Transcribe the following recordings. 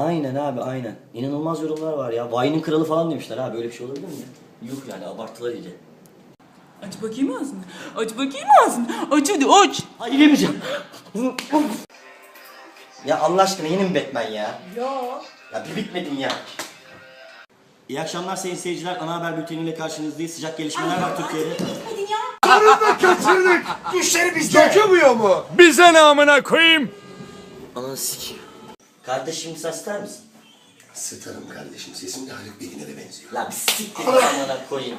Aynen abi aynen. İnanılmaz yorumlar var ya. Vine'in kralı falan demişler abi. Böyle bir şey olabilir mi ya? Yok yani abarttılar iyice. Aç bakayım ağzını. Aç bakayım ağzını. Aç hadi aç. Hayır yemeyeceğim. ya Allah aşkına yeni mi Batman ya? Ya. Ya bir bitmedin ya. İyi akşamlar sayın seyirciler. Ana haber bülteniyle karşınızdayız. Sıcak gelişmeler var Türkiye'de. Dökemiyor mu? Bize ne amına koyayım? Ananı sikeyim. Kardeşim ister misin? Sıtarım kardeşim. Sesim de Haluk Bilginer'e benziyor. La bir siktir amına koyayım.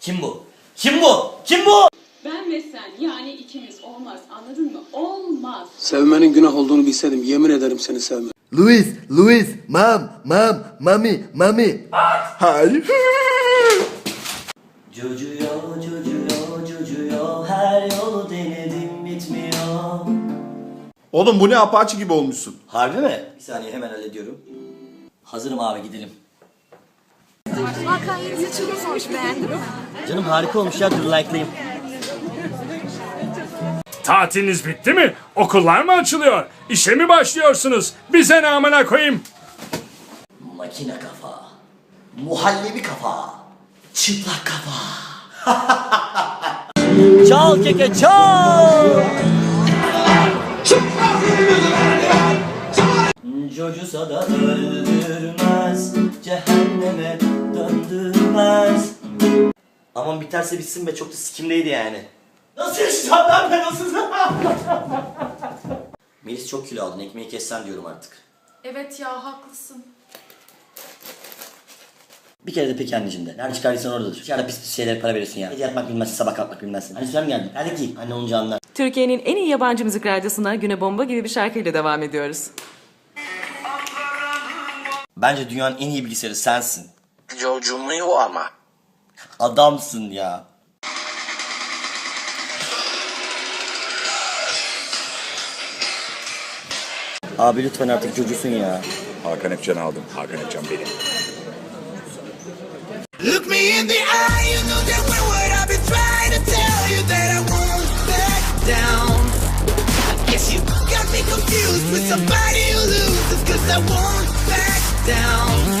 Kim bu? Kim bu? Kim bu? Ben ve sen yani ikimiz olmaz anladın mı? Olmaz. Sevmenin günah olduğunu bilseydim yemin ederim seni sevmem. Luis, Luis, mam, mam, mami, mami. Hayır. Oğlum bu ne apaçı gibi olmuşsun. Harbi mi? Bir saniye hemen hallediyorum. Hazırım abi gidelim. Hakan Yıldız'ı çok hoş beğendim. Canım harika olmuş ya dur like'layım. Tatiliniz bitti mi? Okullar mı açılıyor? İşe mi başlıyorsunuz? Bize ne amına koyayım? Makine kafa. Muhallebi kafa. Çıplak kafa. çal keke çal. Cocusa da öldürmez, cehenneme döndürmez. Aman biterse bitsin be çok da sikimdeydi yani. Nasıl yaşayacağım lan ben nasıl? Melis çok kilo aldın ekmeği kessen diyorum artık. Evet ya haklısın. Bir kere de peki anneciğim de. Nerede çıkardıysan oradadır. Dışarıda pis pis şeylere para veriyorsun ya. Gece yatmak bilmezsin, sabah kalkmak bilmezsin. Hani süren geldi. Nerede ki? Anne olunca anlar. Türkiye'nin en iyi yabancı müzik radyosuna güne bomba gibi bir şarkıyla devam ediyoruz. Bence dünyanın en iyi bilgisayarı sensin. Yolcumuyor ama. Adamsın ya. Abi lütfen artık çocuğusun ya. Hakan Epcan aldım. Hakan Epcan benim. Look me in the eye, you know that one word I've been trying to tell you that I won't back down. I guess you got me confused with somebody who loses, cause I won't back down.